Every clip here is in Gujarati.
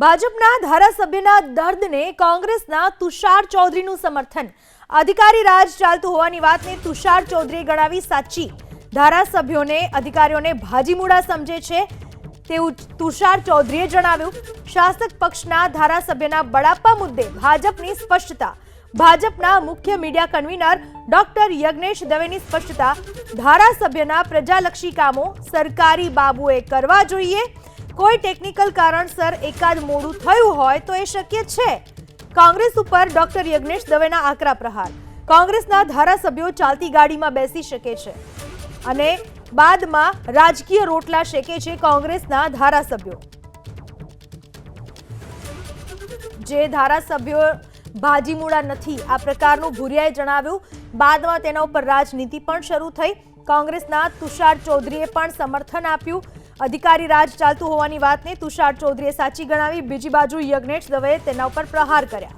ભાજપના ધારાસભ્યના દર્દને કોંગ્રેસના તુષાર ચૌધરીનું સમર્થન. અધિકારી રાજ ચાલતું હોવાની વાતને તુષાર ચૌધરીએ ગણાવી સાચી. ધારાસભ્યોને, અધિકારીઓને ભાજીમુડા સમજે છે તેવું તુષાર ચૌધરીએ જણાવ્યું. શાસક પક્ષના ધારાસભ્યના બળાપા મુદ્દે ભાજપની સ્પષ્ટતા. ભાજપના મુખ્ય મીડિયા કન્વીનર ડોક્ટર યજ્ઞેશ દવેની સ્પષ્ટતા. ધારાસભ્યના પ્રજાલક્ષી કામો સરકારી બાબુએ કરવા જોઈએ. કોઈ ટેકનિકલ કારણસર એકાદ મોડું થયું હોય તો એ શક્ય છે. કોંગ્રેસ ઉપર ડોક્ટર યજ્ઞેશ દવેના આકરા પ્રહાર. કોંગ્રેસના ધારાસભ્યો ચાલતી ગાડીમાં બેસી શકે છે. અને બાદમાં રાજકીય રોટલા શેકે છે કોંગ્રેસના ધારાસભ્યો. જે ધારાસભ્યો ભાજીમૂળા નથી, આ પ્રકારનું ભુરિયાએ જણાવ્યું. બાદમાં તેના ઉપર રાજનીતિ પણ શરૂ થઈ. કોંગ્રેસના તુષાર ચૌધરીએ પણ સમર્થન આપ્યું. અધિકારી રાજ ચાલતું હોવાની વાતને તુષાર ચૌધરીએ સાચી ગણાવી, બીજી બાજુ યજ્ઞેશ દવેએ તેના ઉપર પ્રહાર કર્યા.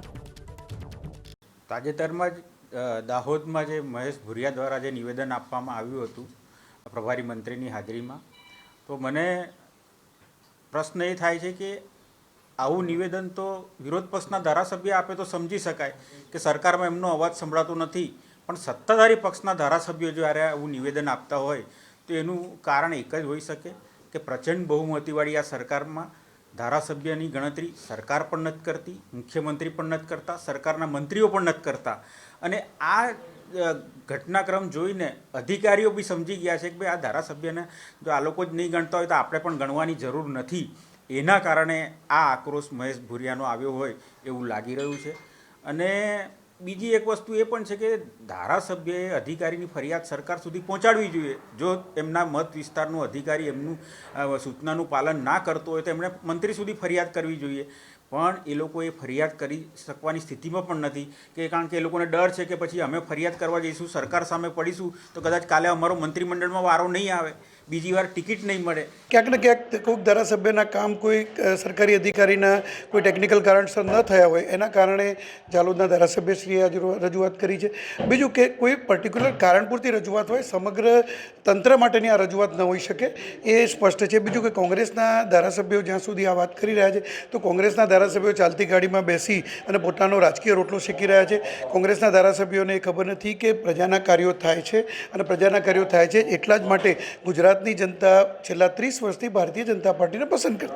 તાજેતરમાં જ દાહોદમાં જે મહેશ ભુરિયા દ્વારા જે નિવેદન આપવામાં આવ્યું હતું, પ્રભારી મંત્રીની હાજરીમાં, તો મને પ્રશ્ન એ થાય છે કે આવું નિવેદન તો વિરોધ પક્ષના ધારાસભ્ય આપે તો સમજી શકાય કે સરકારમાં એમનો અવાજ સંભળાતો નથી, પણ સત્તાધારી પક્ષના ધારાસભ્યો જ્યારે આવું નિવેદન આપતા હોય, તો એનું કારણ એક જ હોઈ શકે. કે પ્રચંડ બહુમતીવાળી આ સરકારમાં ધારાસભ્યની ગણતરી સરકાર પણ નથી કરતી, મુખ્યમંત્રી પણ નથી કરતા, સરકારના મંત્રીઓ પણ નથી કરતા. અને આ ઘટનાક્રમ જોઈને અધિકારીઓ બી સમજી ગયા છે કે ભાઈ આ ધારાસભ્યને જો આ લોકો જ નહીં ગણતા હોય તો આપણે પણ ગણવાની જરૂર નથી. એના કારણે આ આક્રોશ મહેશ ભુરિયાનો આવ્યો હોય એવું લાગી રહ્યું છે. અને બીજી એક વસ્તુ એ પણ છે કે ધારાસભ્યએ અધિકારીની ફરિયાદ સરકાર સુધી પહોંચાડવી જોઈએ. જો એમના મત વિસ્તારનો અધિકારી એમનું સૂચનાનું પાલન ના કરતો હોય તો એમણે મંત્રી સુધી ફરિયાદ કરવી જોઈએ. પણ એ લોકો એ ફરિયાદ કરી શકવાની સ્થિતિમાં પણ નથી કે કારણ કે એ લોકોને ડર છે કે પછી અમે ફરિયાદ કરવા જઈશું, સરકાર સામે પડીશું, તો કદાચ કાલે અમારો મંત્રીમંડળમાં વારો નહીં આવે. બીજી વાર ટિકિટ નહીં મળે. ક્યાંક ને ક્યાંક કોઈક ધારાસભ્યના કામ કોઈ સરકારી અધિકારીના કોઈ ટેકનિકલ કારણસર ન થયા હોય, એના કારણે જાલોદના ધારાસભ્યશ્રીએ આજે રજૂઆત કરી છે. બીજું કે કોઈ પર્ટિક્યુલર કારણ પૂરતી રજૂઆત હોય, સમગ્ર તંત્ર માટેની આ રજૂઆત ન હોઈ શકે, એ સ્પષ્ટ છે. બીજું કે કોંગ્રેસના ધારાસભ્યો જ્યાં સુધી આ વાત કરી રહ્યા છે, તો કોંગ્રેસના ધારાસભ્યો ચાલતી ગાડીમાં બેસી અને પોતાનો રાજકીય રોટલો શેકી રહ્યા છે. કોંગ્રેસના ધારાસભ્યોને ખબર નથી કે પ્રજાના કાર્યો થાય છે અને પ્રજાના કાર્યો થાય છે એટલા જ માટે ગુજરાતની જનતા છેલ્લા ત્રીસ વર્ષથી ભારતીય જનતા પાર્ટીને પસંદ કરતી